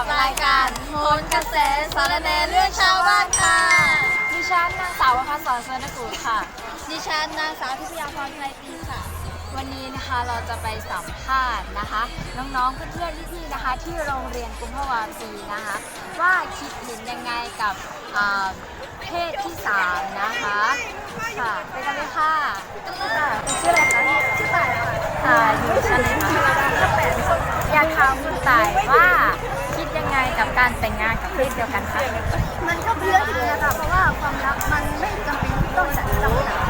กับรายการโหนกระแสสารแนเรื่องชาวบ้านค่ะ ดิฉันนางสาววภาสอนเนกูลค่ะ ดิฉันนางสาวพิชยาพรไพรปีค่ะ วันนี้นะคะเราจะไปสัมภาษณ์นะคะ น้องๆเพื่อนๆพี่ๆนะคะ ที่โรงเรียนกุมภาวาปีนะคะ ว่าคิดเห็นยังไงกับเพศที่สามนะคะค่ะไปกันเลยค่ะคุณชื่ออะไรคะชื่อต่ายค่ะอยู่ชั้นไหนคะ อยากถามคุณต่ายว่า กับการแต่งงานกับเพศเดียวกันคะมันก็เป็นเรื่องที่ดีนะคะเพราะว่าความรักมันไม่จำเป็นที่ต้องจัดจำกัด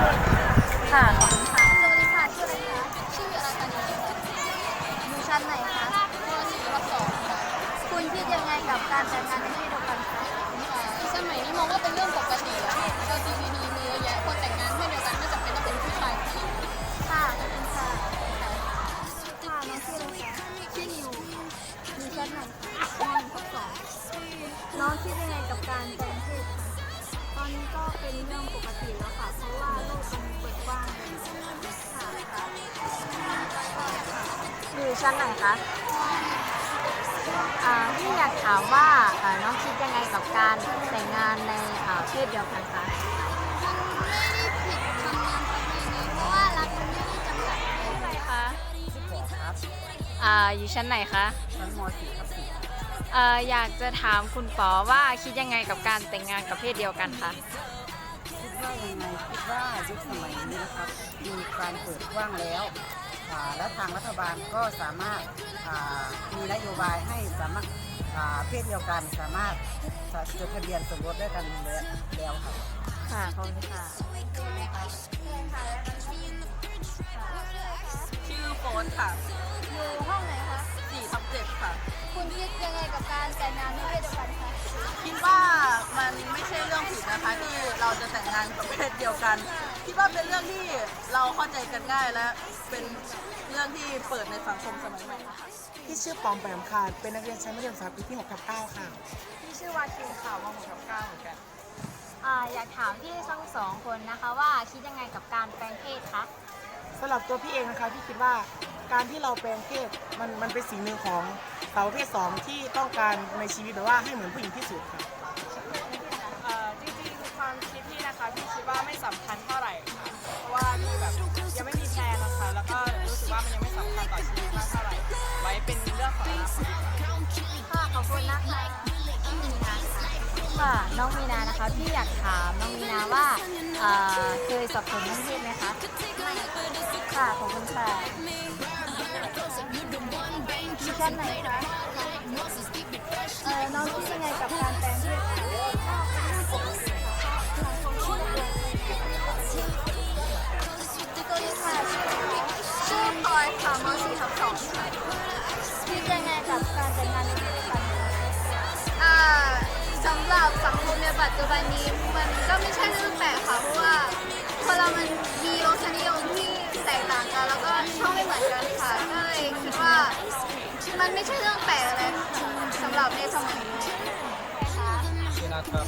ค่ะขอบคุณค่ะสวัสดีค่ะชื่ออะไรคะชื่ออะไรกันอยู่ชั้นไหนคะม .4 ทับ2ค่ะคุณคิดยังไงกับการแต่งงานในเพศเดียวกันคะสมัยนี้มองว่าเป็นเรื่องปกติแล้วที่ LGBT มี ชั้นไหนคะอ่าพี่อยากถามว่าอ่าน้องคิดยังไงกับการแต่งงานในอ่าเพศเดียวกันคะไม่ได้ผิดธรรมเนียมประเพณีเพราะว่ารักมันไม่ได้จำกัดอะไรคะอ่าอยู่ชั้นไหนคะชั้นม .4 ครับ4เอ่ออยากจะถามคุณปอว่าคิดยังไงกับการแต่งงานกับเพศเดียวกันคะคิดว่ายังไงคิดว่ายุคสมัยนี้นะครับมีการเปิดกว้างแล้วอ่า และทางรัฐบาลก็สามารถอ่ามีนโยบายให้สามารถอ่าเพศเดียวกันสามารถจดทะเบียนสมรสได้กันแล้วแล้วครับค่ะขอบคุณค่ะชื่อโฟนค่ะอยู่ห้องไหนคะ4ทับ7ค่ะ คุณคิดยังไงกับการแต่งงานในเพศเดียวกันคะคิดว่ามันไม่ใช่เรื่องผิดนะคะที่เราจะแต่งงานกับเพศเดียวกัน คิดว่าเป็นเรื่องที่เราเข้าใจ กันง่ายและเป็นเรื่องที่เปิดในสังคมสมัยใหม่ค่ะที่ชื่อปอมแปมค่ะ เป็นนักเรียนชั้นมัธยมศึกษาปีที่6ทับ9ค่ะพี่ชื่อวาคินค่ะวงหกกับเก้าเหมือนกันอ่าอยากถามพี่ทั้งสองคนนะคะว่าคิดยังไงกับการแปลงเพศคะสำหรับตัวพี่เองนะคะพี่คิดว่าการที่เราแปลงเพศมันมันเป็นสิ่งหนึ่งของสาวประเพศสองที่ต้องการในชีวิตแบบว่าให้เหมือนผู้หญิงที่สุดค่ะ เอ่อจริงๆความคิดพี่นะคะพี่คิดว่าไม่สำคัญเท่าไหร่ค่ะ น้องมีนานะคะพี่อยากถามน้องมีนาว่าอ่าเคยสับสนเรื่องเพศไหมคะค่ะขอบคุณค่ะมีแค่ไหนคะเออน้องคิดยังไง ปัจจุบันนี้มันก็ไม่ใช่เรื่องแปลกค่ะเพราะว่าคนเรามันมีรสนิยมที่แตกต่างกัน แล้วก็ชอบไม่เหมือนกันค่ะก็เลยคิดว่ามันไม่ใช่เรื่องแปลกอะไรค่ะสำหรับในสมัยนี้ชื่อนัทครับ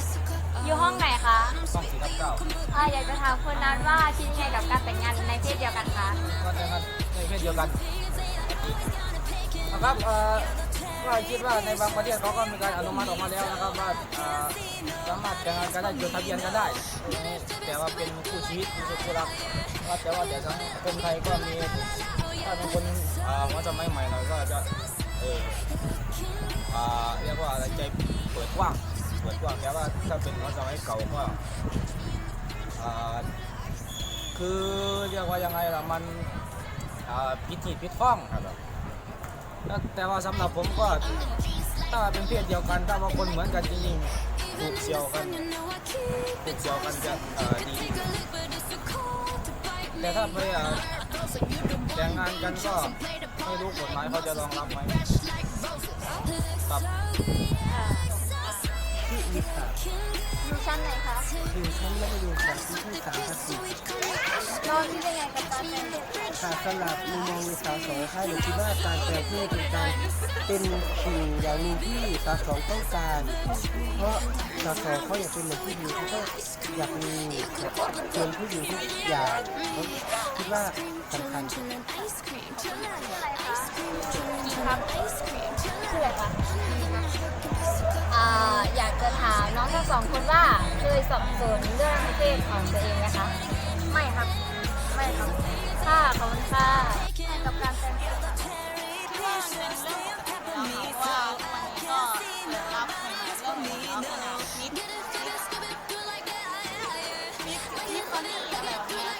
อยู่ห้องไหนคะห้องสี่ทับเก้าอ่าอยากจะถามคนนั้นว่าคิดยังไงกับการแต่งงานในเพศเดียวกันคะก็แต่งงานในเพศเดียวกันนะครับเอ่อ ก็คิดว่าในบางประเทศเขาก็มีการอนุมัติออกมาแล้วนะครับว่าสามารถแต่งงานกันได้จดทะเบียนกันได้ แต่ว่าเป็นคู่ชีวิตไม่ใช่คู่รักว่าแต่ว่าแต่สังคมไทยก็มีถ้าเป็นคนเอ่อหัวสมัยใหม่หน่อยก็จะเออเรียกว่าอะไรใจเปิดกว้างเปิดกว้างแต่ว่าถ้าเป็นหัวสมัยเก่าก็คือเรียกว่ายังไงล่ะมันอ่าผิดที่ผิดข้องครับ แต่ว่าสำหรับผมก็ถ้าเป็นเพศเดียวกันถ้าว่าคนเหมือนกันจริงๆถูกเชียวกันถูกเชียวกันจะดีแต่ถ้าไปอ่าแต่งงานกันก็ไม่รู้กฎหมายเขาจะรองรับไหมครับ อยู่ชั้นไหนคะคือชั้นมัธยมศึกษาปีที่3ทับ4น้องคิดยังไงกับการแต่งเพศค่ะสำหรับมุมมองในสาวสองค่ะหนูคิดว่าการแปลงเพศเป็นการเป็นสิ่งอย่างหนึ่งที่สาวสองต้องการ เพราะสาวสองเขาอยากเป็นเหมือนผู้หญิงเขาก็อยากมีเชิญผู้หญิงทุกอย่างเขาคิดว่าสำคัญอ่าอ สองคนว่าเคยสับสนเรื่องเพศของตัวเองไหมคะ ไม่ครับ ไม่ครับค่ะขอบคุณค่ะกับการแต่งเพศค่ะคิดว่ามันเป็นเรื่องปกติแล้วเพราะว่ามันก็เปิดรับใหม่ๆเรื่องของลักษณะมิดมิดมิดมิดคอนนี่อะไรวะ